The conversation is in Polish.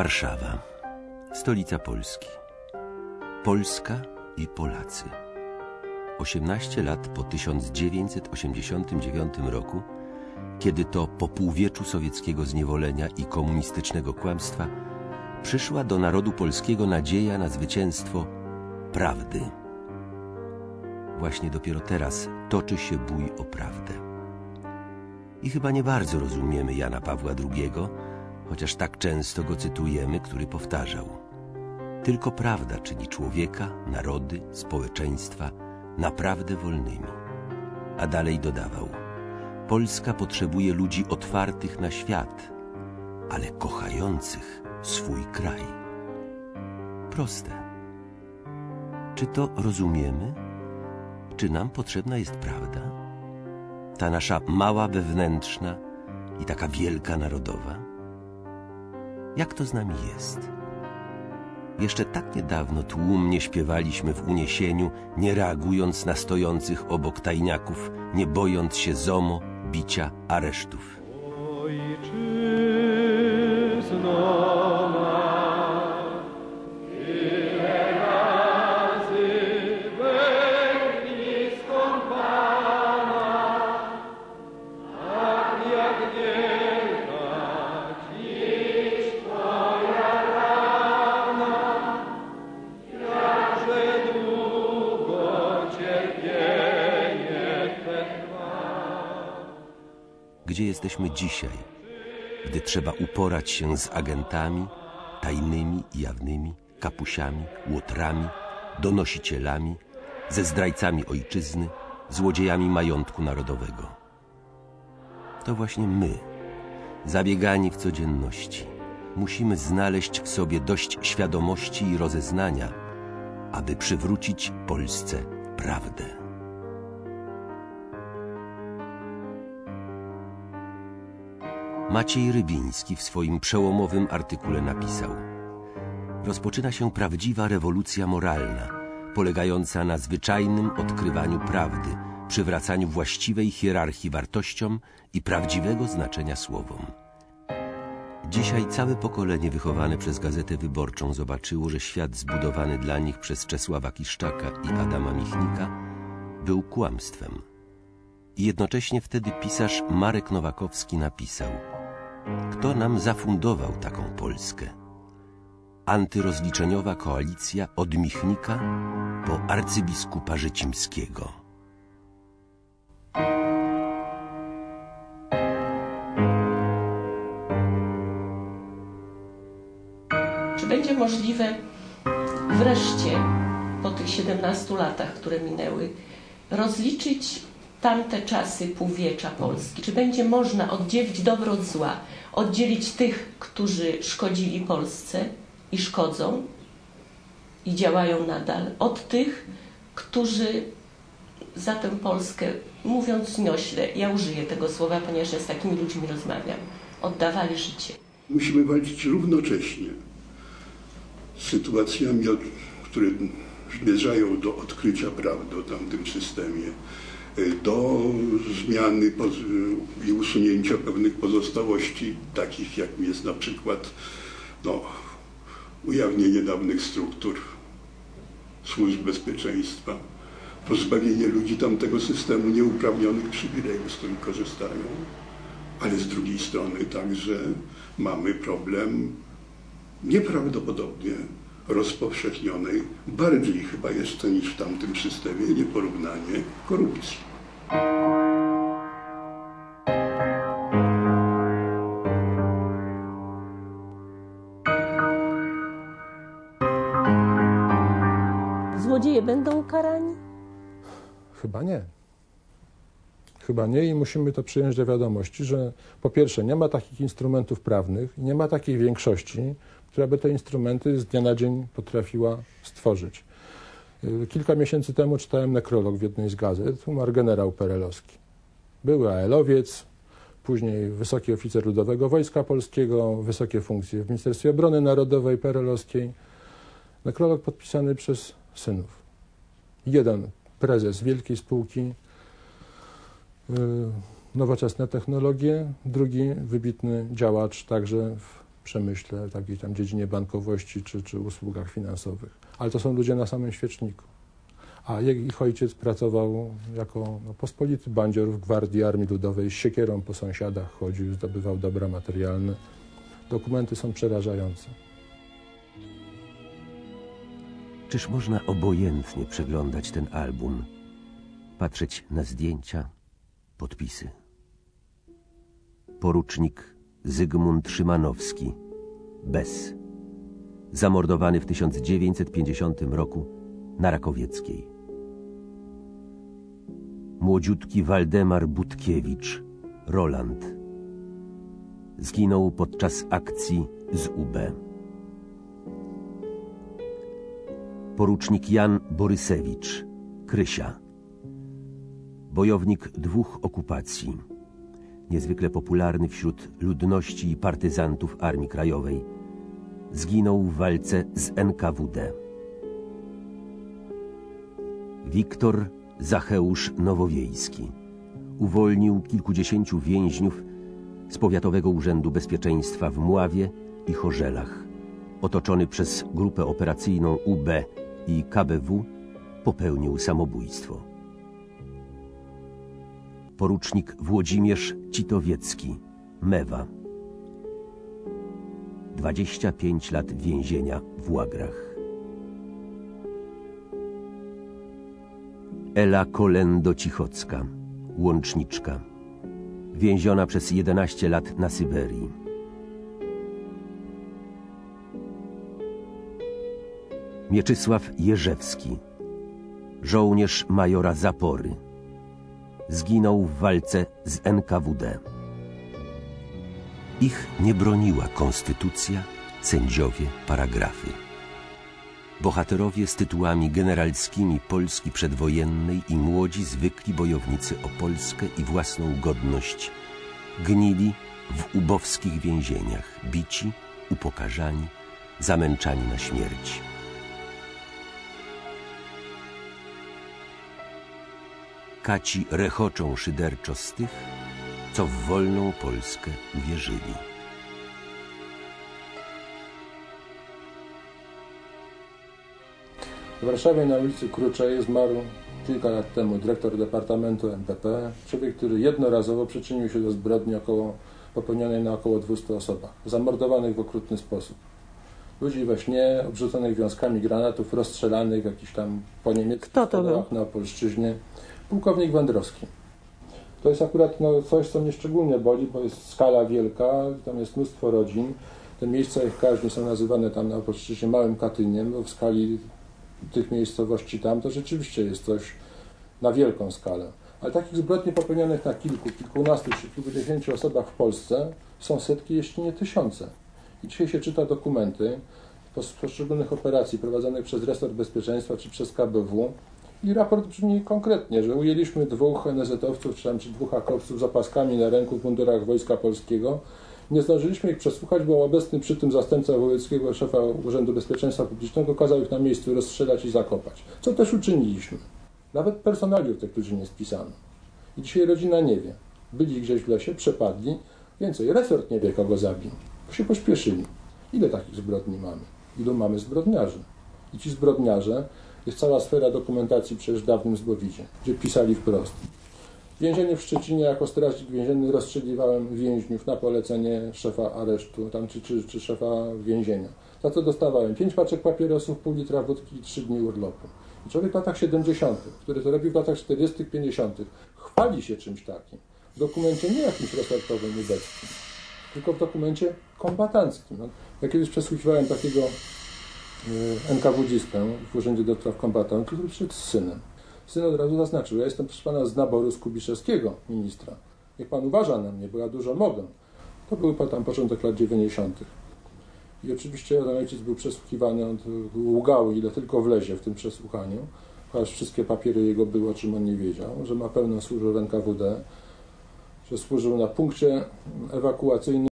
Warszawa, stolica Polski. Polska i Polacy. 18 lat po 1989 roku, kiedy to po półwieczu sowieckiego zniewolenia i komunistycznego kłamstwa przyszła do narodu polskiego nadzieja na zwycięstwo prawdy. Właśnie dopiero teraz toczy się bój o prawdę. I chyba nie bardzo rozumiemy Jana Pawła II, chociaż tak często go cytujemy, który powtarzał: Tylko prawda czyni człowieka, narody, społeczeństwa naprawdę wolnymi. A dalej dodawał: Polska potrzebuje ludzi otwartych na świat, ale kochających swój kraj. Proste. Czy to rozumiemy? Czy nam potrzebna jest prawda? Ta nasza mała wewnętrzna i taka wielka narodowa? Jak to z nami jest? Jeszcze tak niedawno tłumnie śpiewaliśmy w uniesieniu, nie reagując na stojących obok tajniaków, nie bojąc się zomo, bicia, aresztów. Gdzie jesteśmy dzisiaj, gdy trzeba uporać się z agentami, tajnymi i jawnymi, kapusiami, łotrami, donosicielami, ze zdrajcami ojczyzny, złodziejami majątku narodowego? To właśnie my, zabiegani w codzienności, musimy znaleźć w sobie dość świadomości i rozeznania, aby przywrócić Polsce prawdę. Maciej Rybiński w swoim przełomowym artykule napisał Rozpoczyna się prawdziwa rewolucja moralna, polegająca na zwyczajnym odkrywaniu prawdy, przywracaniu właściwej hierarchii wartościom i prawdziwego znaczenia słowom. Dzisiaj całe pokolenie wychowane przez Gazetę Wyborczą zobaczyło, że świat zbudowany dla nich przez Czesława Kiszczaka i Adama Michnika był kłamstwem. I jednocześnie wtedy pisarz Marek Nowakowski napisał Kto nam zafundował taką Polskę? Antyrozliczeniowa koalicja od Michnika po arcybiskupa Życimskiego. Czy będzie możliwe wreszcie po tych 17 latach, które minęły, rozliczyć tamte czasy półwiecza Polski? Czy będzie można oddzielić dobro od zła, oddzielić tych, którzy szkodzili Polsce i szkodzą i działają nadal, od tych, którzy za tę Polskę, mówiąc zniośle, ja użyję tego słowa, ponieważ ja z takimi ludźmi rozmawiam, oddawali życie. Musimy walczyć równocześnie z sytuacjami, które zmierzają do odkrycia prawdy o tamtym systemie, do zmiany i usunięcia pewnych pozostałości, takich jak jest na przykład no, ujawnienie dawnych struktur służb bezpieczeństwa, pozbawienie ludzi tamtego systemu nieuprawnionych przywilejów, z których korzystają, ale z drugiej strony także mamy problem nieprawdopodobnie rozpowszechnionej, bardziej chyba jeszcze niż w tamtym systemie, nieporównanie korupcji. Złodzieje będą karani? Chyba nie. Chyba nie i musimy to przyjąć do wiadomości, że po pierwsze nie ma takich instrumentów prawnych, nie ma takiej większości, która by te instrumenty z dnia na dzień potrafiła stworzyć. Y, Kilka miesięcy temu czytałem nekrolog w jednej z gazet, umarł generał Perelowski. Były aelowiec, później wysoki oficer Ludowego Wojska Polskiego, wysokie funkcje w Ministerstwie Obrony Narodowej Perelowskiej. Nekrolog podpisany przez synów. Jeden prezes wielkiej spółki, y, nowoczesne technologie, drugi wybitny działacz także w przemyśle, w takiej tam dziedzinie bankowości czy, czy usługach finansowych. Ale to są ludzie na samym świeczniku. A ich ojciec pracował jako no, pospolity bandzior w Gwardii Armii Ludowej, z siekierą po sąsiadach chodził, zdobywał dobra materialne. Dokumenty są przerażające. Czyż można obojętnie przeglądać ten album, patrzeć na zdjęcia, podpisy? Porucznik Zygmunt Szymanowski, bez. Zamordowany w 1950 roku na Rakowieckiej. Młodziutki Waldemar Butkiewicz, Roland. Zginął podczas akcji z UB. Porucznik Jan Borysewicz, Krysia. Bojownik dwóch okupacji. Niezwykle popularny wśród ludności i partyzantów Armii Krajowej. Zginął w walce z NKWD. Wiktor Zacheusz Nowowiejski. Uwolnił kilkudziesięciu więźniów z Powiatowego Urzędu Bezpieczeństwa w Mławie i Chorzelach. Otoczony przez grupę operacyjną UB i KBW popełnił samobójstwo. Porucznik Włodzimierz Citowiecki, Mewa. 25 lat więzienia w Łagrach. Ela Kolendo-Cichocka, łączniczka. Więziona przez 11 lat na Syberii. Mieczysław Jerzewski, żołnierz majora Zapory. Zginął w walce z NKWD. Ich nie broniła konstytucja, sędziowie, paragrafy. Bohaterowie z tytułami generalskimi Polski przedwojennej i młodzi zwykli bojownicy o Polskę i własną godność gnili w ubowskich więzieniach, bici, upokarzani, zamęczani na śmierć. Kaci rechoczą szyderczo z tych, co w wolną Polskę uwierzyli. W Warszawie na ulicy Kruczej zmarł kilka lat temu dyrektor Departamentu MPP, człowiek, który jednorazowo przyczynił się do zbrodni około, popełnionej na około 200 osobach, zamordowanych w okrutny sposób. Ludzi we śnie, obrzuconych wiązkami granatów, rozstrzelanych w jakiś tam po niemieckich Kto to był? na Polszczyźnie. Pułkownik Wędrowski. To jest akurat no, coś, co mnie szczególnie boli, bo jest skala wielka, tam jest mnóstwo rodzin. Te miejsca ich każdy są nazywane tam na Opolszczyźnie Małym Katyniem, bo w skali tych miejscowości tam to rzeczywiście jest coś na wielką skalę. Ale takich zbrodni popełnionych na kilku, kilkunastu czy kilkudziesięciu osobach w Polsce są setki, jeśli nie tysiące. I dzisiaj się czyta dokumenty poszczególnych operacji prowadzonych przez resort bezpieczeństwa czy przez KBW i raport brzmi konkretnie, że ujęliśmy dwóch NZ-owców czy, tam, czy dwóch akowców z opaskami na ręku w mundurach Wojska Polskiego. Nie zdążyliśmy ich przesłuchać, bo obecny przy tym zastępca wołyckiego szefa Urzędu Bezpieczeństwa Publicznego kazał ich na miejscu rozstrzelać i zakopać. Co też uczyniliśmy. Nawet personaliów tych ludzi nie spisano. I dzisiaj rodzina nie wie. Byli gdzieś w lesie, przepadli. Więcej, resort nie wie, kogo zabił. Bo się pośpieszyli. Ile takich zbrodni mamy? Ilu mamy zbrodniarzy? I ci zbrodniarze, jest cała sfera dokumentacji przecież w dawnym gdzie pisali wprost. Więzienie w Szczecinie jako strażnik więzienny rozstrzeliwałem więźniów na polecenie szefa aresztu tam, czy, czy, czy szefa więzienia. Za co dostawałem 5 paczek papierosów, pół litra wódki i 3 dni urlopu. I człowiek w latach 70., który to robił w latach 40., 50., chwali się czymś takim. W dokumencie nie jakimś resortowym ubeckim, tylko w dokumencie kombatanckim. No, ja kiedyś przesłuchiwałem takiego y, NKWD-stę w Urzędzie do Spraw Kombatantów, który przyszedł z synem. Syn od razu zaznaczył, ja jestem proszę pana z naboru z Kubiszewskiego, ministra. Niech pan uważa na mnie, bo ja dużo mogę. To był tam początek lat 90. I oczywiście ten ojciec był przesłuchiwany, on łgał ile tylko wlezie w tym przesłuchaniu, chociaż wszystkie papiery jego były, o czym on nie wiedział, że ma pełną służbę w NKWD, że służył na punkcie ewakuacyjnym